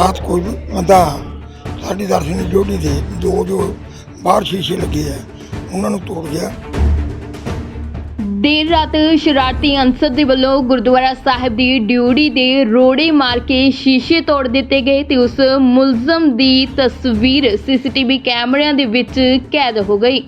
ਰਾਤ ਕੋਈ ਬੰਦਾ ਸਾਡੀ ਦਰਸ਼ਨੀ ਡਿਊਟੀ ਤੇ ਦੋ ਜੋ ਬਾਹਰ ਸ਼ੀਸ਼ੇ ਲੱਗੇ ਆ, ਉਹਨਾਂ ਨੂੰ ਤੋੜ ਗਿਆ। ਦੇਰ ਰਾਤ ਸ਼ਰਾਰਤੀ ਅਨਸਰ ਦੇ ਵੱਲੋਂ ਗੁਰਦੁਆਰਾ ਸਾਹਿਬ ਦੀ ਡਿਊਟੀ ਦੇ ਰੋੜੇ ਮਾਰ ਕੇ ਸ਼ੀਸ਼ੇ ਤੋੜ ਦਿੱਤੇ ਗਏ ਤੇ ਉਸ ਮੁਲਜ਼ਮ ਦੀ ਤਸਵੀਰ ਸੀਸੀਟੀਵੀ ਕੈਮਰਿਆਂ ਦੇ ਵਿੱਚ ਕੈਦ ਹੋ ਗਈ।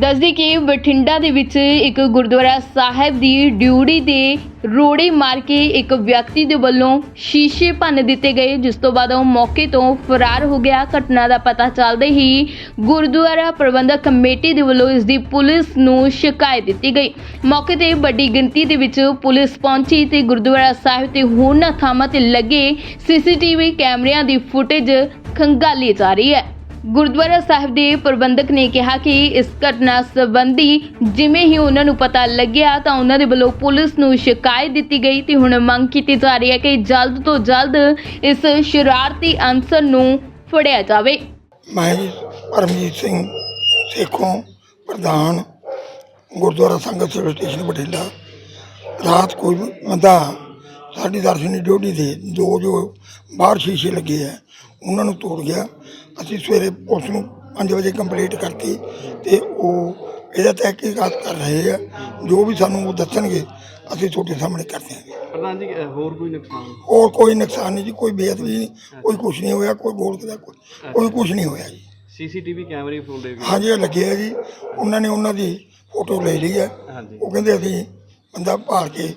ਦੱਸਦੀ ਕਿ ਬਠਿੰਡਾ ਦੇ ਵਿੱਚ ਇੱਕ ਗੁਰਦੁਆਰਾ ਸਾਹਿਬ ਦੀ ਡਿਊਟੀ ਦੇ ਰੋੜੇ ਮਾਰ ਕੇ ਇੱਕ ਵਿਅਕਤੀ ਦੇ ਵੱਲੋਂ ਸ਼ੀਸ਼ੇ ਭੰਨ ਦਿੱਤੇ ਗਏ, ਜਿਸ ਤੋਂ ਬਾਅਦ ਉਹ ਮੌਕੇ ਤੋਂ ਫਰਾਰ ਹੋ ਗਿਆ। ਘਟਨਾ ਦਾ ਪਤਾ ਚੱਲਦੇ ਹੀ ਗੁਰਦੁਆਰਾ ਪ੍ਰਬੰਧਕ ਕਮੇਟੀ ਦੇ ਵੱਲੋਂ ਇਸ ਦੀ ਪੁਲਿਸ ਨੂੰ ਸ਼ਿਕਾਇਤ ਦਿੱਤੀ ਗਈ। ਮੌਕੇ ਤੇ ਵੱਡੀ ਗਿਣਤੀ ਦੇ ਵਿੱਚ ਪੁਲਿਸ ਪਹੁੰਚੀ ਤੇ ਗੁਰਦੁਆਰਾ ਸਾਹਿਬ ਤੇ ਹੋਰਨਾਂ ਥਾਵਾਂ ਤੇ ਲੱਗੇ ਸੀਸੀਟੀਵੀ ਕੈਮਰਿਆਂ ਦੀ ਫੁਟੇਜ ਖੰਗਾਲੀ ਜਾ ਰਹੀ ਹੈ। ਗੁਰਦੁਆਰਾ ਸਾਹਿਬ ਦੇ ਪ੍ਰਬੰਧਕ ਨੇ ਕਿਹਾ ਕਿ ਇਸ ਘਟਨਾ ਸੰਬੰਧੀ ਜਿਵੇਂ ਹੀ ਉਹਨਾਂ ਨੂੰ ਪਤਾ ਲੱਗਿਆ ਤਾਂ ਉਹਨਾਂ ਦੇ ਵੱਲੋਂ ਪੁਲਿਸ ਨੂੰ ਸ਼ਿਕਾਇਤ ਦਿੱਤੀ ਗਈ ਤੇ ਹੁਣ ਮੰਗ ਕੀਤੀ ਜਾ ਰਹੀ ਹੈ ਕਿ ਜਲਦ ਤੋਂ ਜਲਦ ਇਸ ਸ਼ਰਾਰਤੀ ਅਨਸਰ ਨੂੰ ਫੜਿਆ ਜਾਵੇ। ਮੈਂ ਜੀ ਪਰਮਜੀਤ ਸਿੰਘ ਸੇਖੋਂ ਪ੍ਰਧਾਨ ਗੁਰਦੁਆਰਾ ਸੰਗਤ ਸਿਵਲ ਸਟੇਸ਼ਨ ਬਠਿੰਡਾ। ਰਾਤ ਕੋਈ ਵੀ ਬੰਦਾ ਸਾਡੀ ਦਰਸ਼ਨੀ ਡਿਊਟੀ ਤੇ ਦੋ ਜੋ ਬਾਹਰ ਸ਼ੀਸ਼ੇ ਲੱਗੇ ਆ ਉਹਨਾਂ ਨੂੰ ਤੋੜ ਗਿਆ। ਅਸੀਂ ਸਵੇਰੇ ਪੁਲਿਸ ਨੂੰ 5 ਵਜੇ ਕੰਪਲੀਟ ਕਰਤੀ ਤੇ ਉਹ ਇਹਦਾ ਤਹਿਕੀਕਾਤ ਕਰ ਰਹੇ ਆ। ਜੋ ਵੀ ਸਾਨੂੰ ਉਹ ਦੱਸਣਗੇ ਅਸੀਂ ਤੁਹਾਡੇ ਸਾਹਮਣੇ ਕਰ ਦਿਆਂਗੇ। ਪ੍ਰਧਾਨ ਜੀ ਅ, ਹੋਰ ਕੋਈ ਨੁਕਸਾਨ? ਹੋਰ ਕੋਈ ਨੁਕਸਾਨ ਨਹੀਂ ਜੀ ਕੋਈ ਬੇਅਦਬੀ ਨਹੀਂ ਕੋਈ ਕੁਝ ਨਹੀਂ ਹੋਇਆ ਕੋਈ ਗੋਲਕ ਦਾ ਕੋਈ ਕੋਈ ਕੁਝ ਨਹੀਂ ਹੋਇਆ ਜੀ। ਸੀਸੀਟੀਵੀ ਕੈਮਰੇ ਫੋਲਡੇ ਵੀ ਹਾਂਜੀ ਇਹ ਲੱਗੇ ਆ ਜੀ। ਉਹਨਾਂ ਨੇ ਉਹਨਾਂ ਦੀ ਫੋਟੋ ਲੈ ਲਈ ਹੈ ਹਾਂਜੀ। ਉਹ ਕਹਿੰਦੇ ਅਸੀਂ ਬੰਦਾ ਭਾਲ ਕੇ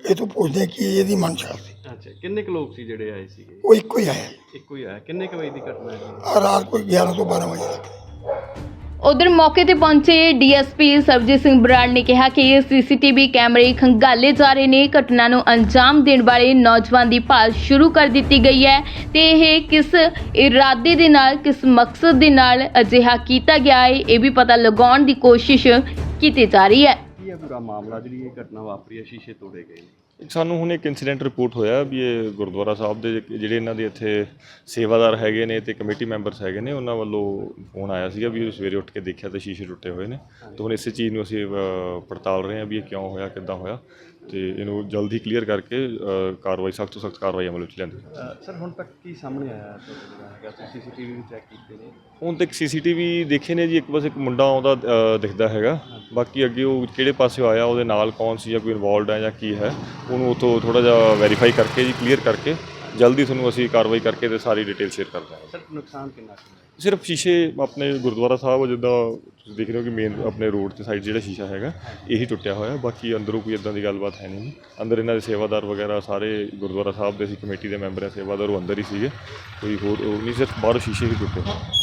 ਇਹ ਤੋਂ ਪੁੱਛਦੇ ਕਿ ਇਹਦੀ ਮਨਸ਼ਾ ਸੀ। ਅੱਛਾ ਕਿੰਨੇ ਕੁ ਲੋਕ ਸੀ ਜਿਹੜੇ ਆਏ ਸੀਗੇ? ਉਹ ਇੱਕੋ ਹੀ ਆਇਆ ਇੱਕੋ ਹੀ ਆਇਆ ਕਿੰਨੇ ਕੁ ਵਜੇ ਦੀ ਘਟਨਾ ਹੈ? ਜੀ? ਆ ਰਾਤ ਕੋਈ 11 ਤੋਂ 12 ਵਜੇ ਤੱਕ। ਉਧਰ ਮੌਕੇ ਤੇ ਪਹੁੰਚੇ ਡੀਐਸਪੀ ਸਰਬਜੀਤ ਸਿੰਘ ਬਰਾੜ ਨੇ ਕਿਹਾ ਕਿ ਸੀਸੀਟੀਵੀ ਕੈਮਰੇ ਖੰਗਾਲੇ ਜਾ ਰਹੇ ਨੇ। ਘਟਨਾ ਨੂੰ ਅੰਜਾਮ ਦੇਣ ਵਾਲੇ ਨੌਜਵਾਨ ਦੀ ਭਾਲ ਸ਼ੁਰੂ ਕਰ ਦਿੱਤੀ ਗਈ ਹੈ ਤੇ ਇਹ ਕਿਸ ਇਰਾਦੇ ਦੇ ਨਾਲ ਕਿਸ ਮਕਸਦ ਦੇ ਨਾਲ ਅਜਿਹਾ ਕੀਤਾ ਗਿਆ ਹੈ ਇਹ ਵੀ ਪਤਾ ਲਗਾਉਣ ਦੀ ਕੋਸ਼ਿਸ਼ ਕੀਤੀ ਜਾ ਰਹੀ ਹੈ। ਕੀ ਹੈ ਪੂਰਾ ਮਾਮਲਾ ਜਿਹੜੀ ਇਹ ਘਟਨਾ ਵਾਪਰੀ ਹੈ ਸ਼ੀਸ਼ੇ ਤੋੜੇ ਗਏ ਨੇ? ਸਾਨੂੰ ਹੁਣ ਇੱਕ ਇਨਸੀਡੈਂਟ ਰਿਪੋਰਟ ਹੋਇਆ ਵੀ ਇਹ ਗੁਰਦੁਆਰਾ ਸਾਹਿਬ ਦੇ ਜਿਹੜੇ ਇਹਨਾਂ ਦੇ ਇੱਥੇ ਸੇਵਾਦਾਰ ਹੈਗੇ ਨੇ ਤੇ ਕਮੇਟੀ ਮੈਂਬਰਸ ਹੈਗੇ ਨੇ ਉਹਨਾਂ ਵੱਲੋਂ ਫੋਨ ਆਇਆ ਸੀਗਾ ਵੀ ਸਵੇਰੇ ਉੱਠ ਕੇ ਦੇਖਿਆ ਤੇ ਸ਼ੀਸ਼ੇ ਟੁੱਟੇ ਹੋਏ ਨੇ। ਤੇ ਹੁਣ ਇਸੇ ਚੀਜ਼ ਨੂੰ ਅਸੀਂ ਪੜਤਾਲ ਰਹੇ ਹਾਂ ਵੀ ਇਹ ਕਿਉਂ ਹੋਇਆ ਕਿੱਦਾਂ ਹੋਇਆ। ਤੇ ਇਹਨੂੰ ਜਲਦੀ ਕਲੀਅਰ ਕਰਕੇ ਅ, ਕਾਰਵਾਈ ਸਖਤ ਤੋਂ ਸਖਤ ਕਾਰਵਾਈ ਅਮਲ ਵਿੱਚ ਲਿਆਂਦੀ ਸਰ ਹੁਣ ਤੱਕ ਕੀ ਸਾਹਮਣੇ ਆਇਆ ਹੈ? ਤੁਹਾਡੇ ਜਿਹੜਾ ਹੈਗਾ ਤੁਸੀਂ ਸੀਸੀਟੀਵੀ ਵੀ ਚੈੱਕ ਕੀਤੇ ਨੇ। ਹੁਣ ਤੱਕ ਸੀਸੀਟੀਵੀ ਦੇਖੇ ਨੇ ਜੀ ਇੱਕ ਬਸ ਇੱਕ ਮੁੰਡਾ ਆਉਂਦਾ ਅ, ਦਿਖਦਾ ਹੈਗਾ। ਬਾਕੀ ਅੱਗੇ ਉਹ ਕਿਹੜੇ ਪਾਸੇ ਆਇਆ ਉਹਦੇ ਨਾਲ ਕੌਣ ਸੀ ਜਾਂ ਕੋਈ ਇਨਵੋਲਡ ਹੈ ਜਾਂ ਕੀ ਹੈ ਉਹਨੂੰ ਉਥੋਂ ਥੋੜਾ ਜਿਹਾ ਵੈਰੀਫਾਈ ਕਰਕੇ ਜੀ ਕਲੀਅਰ ਕਰਕੇ ਜਲਦੀ ਤੁਹਾਨੂੰ ਅਸੀਂ ਕਾਰਵਾਈ ਕਰਕੇ ਤੇ ਸਾਰੀ ਡਿਟੇਲ ਸ਼ੇਅਰ ਕਰ ਦਾਂਗੇ। ਸਰ ਨੁਕਸਾਨ ਕਿੰਨਾ ਹੈ ਸਿਰਫ ਸ਼ੀਸ਼ੇ ਆਪਣੇ ਗੁਰਦੁਆਰਾ ਸਾਹਿਬ ਜਿੱਦਾਂ ਤੁਸੀਂ ਦੇਖ ਰਹੇ ਹੋ ਕਿ ਮੇਨ ਆਪਣੇ ਰੋਡ ਤੇ ਸਾਈਡ ਜਿਹੜਾ ਸ਼ੀਸ਼ਾ ਹੈਗਾ ਇਹੀ ਟੁੱਟਿਆ ਹੋਇਆ। ਬਾਕੀ ਅੰਦਰੋਂ ਕੋਈ ਇਦਾਂ ਦੀ ਗੱਲਬਾਤ ਹੈ ਨਹੀਂ। ਅੰਦਰ ਇਹਨਾਂ ਦੇ ਸੇਵਾਦਾਰ ਵਗੈਰਾ ਸਾਰੇ ਗੁਰਦੁਆਰਾ ਸਾਹਿਬ ਦੇ ਸੀ ਕਮੇਟੀ ਦੇ ਮੈਂਬਰ ਆ ਸੇਵਾਦਾਰ ਉਹ ਅੰਦਰ ਹੀ ਸੀਗੇ। ਕੋਈ ਹੋਰ ਉਹ ਨਹੀਂ ਸਿਰਫ ਬਾਹਰੋਂ ਸ਼ੀਸ਼ੇ ਹੀ ਟੁੱਟੇ। ਹੋਏ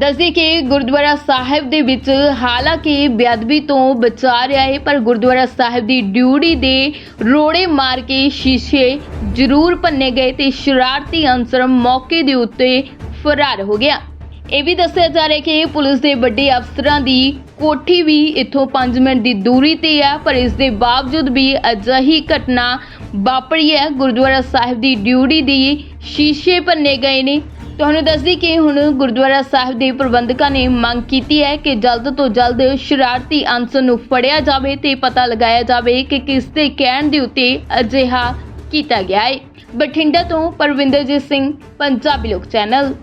ਦੱਸਦੀ ਕਿ ਗੁਰਦੁਆਰਾ ਸਾਹਿਬ ਦੇ ਵਿੱਚ ਹਾਲਾਂਕਿ ਬੇਅਦਬੀ ਤੋਂ ਬਚਾ ਰਿਹਾ ਹੈ, ਪਰ ਗੁਰਦੁਆਰਾ ਸਾਹਿਬ ਦੀ ਡਿਊਟੀ ਦੇ ਰੋੜੇ ਮਾਰ ਕੇ ਸ਼ੀਸ਼ੇ ਜ਼ਰੂਰ ਭੰਨੇ ਗਏ ਤੇ ਸ਼ਰਾਰਤੀ ਅਨਸਰ ਮੌਕੇ ਦੇ ਉੱਤੇ ਫਰਾਰ ਹੋ ਗਿਆ। ਇਹ ਵੀ ਦੱਸਿਆ ਜਾ ਰਿਹਾ ਕਿ ਪੁਲਿਸ ਦੇ ਵੱਡੇ ਅਫਸਰਾਂ ਦੀ ਕੋਠੀ ਵੀ ਇੱਥੋਂ 5 ਮਿੰਟ ਦੀ ਦੂਰੀ ਤੇ ਹੈ ਪਰ ਇਸ ਦੇ ਬਾਵਜੂਦ ਵੀ ਅਜਿਹੀ ਘਟਨਾ ਵਾਪਰੀ ਹੈ। ਗੁਰਦੁਆਰਾ ਸਾਹਿਬ ਦੀ ਡਿਊਟੀ ਦੀ ਸ਼ੀਸ਼ੇ ਭੰਨੇ ਗਏ ਨੇ। ਤੁਹਾਨੂੰ ਦੱਸਦੀ ਕਿ ਹੁਣ ਗੁਰਦੁਆਰਾ ਸਾਹਿਬ ਦੇ ਪ੍ਰਬੰਧਕਾਂ ਨੇ ਮੰਗ ਕੀਤੀ ਹੈ ਕਿ ਜਲਦ ਤੋਂ ਜਲਦ ਸ਼ਰਾਰਤੀ ਅਨਸਰ ਨੂੰ ਫੜਿਆ ਜਾਵੇ ਤੇ ਪਤਾ ਲਗਾਇਆ ਜਾਵੇ ਕਿ ਕਿਸ ਦੇ ਕਹਿਣ ਦੇ ਉੱਤੇ ਅਜਿਹਾ ਕੀਤਾ ਗਿਆ ਹੈ। ਬਠਿੰਡਾ ਤੋਂ ਪਰਵਿੰਦਰਜੀਤ ਸਿੰਘ, ਪੰਜਾਬੀ ਲੋਕ ਚੈਨਲ।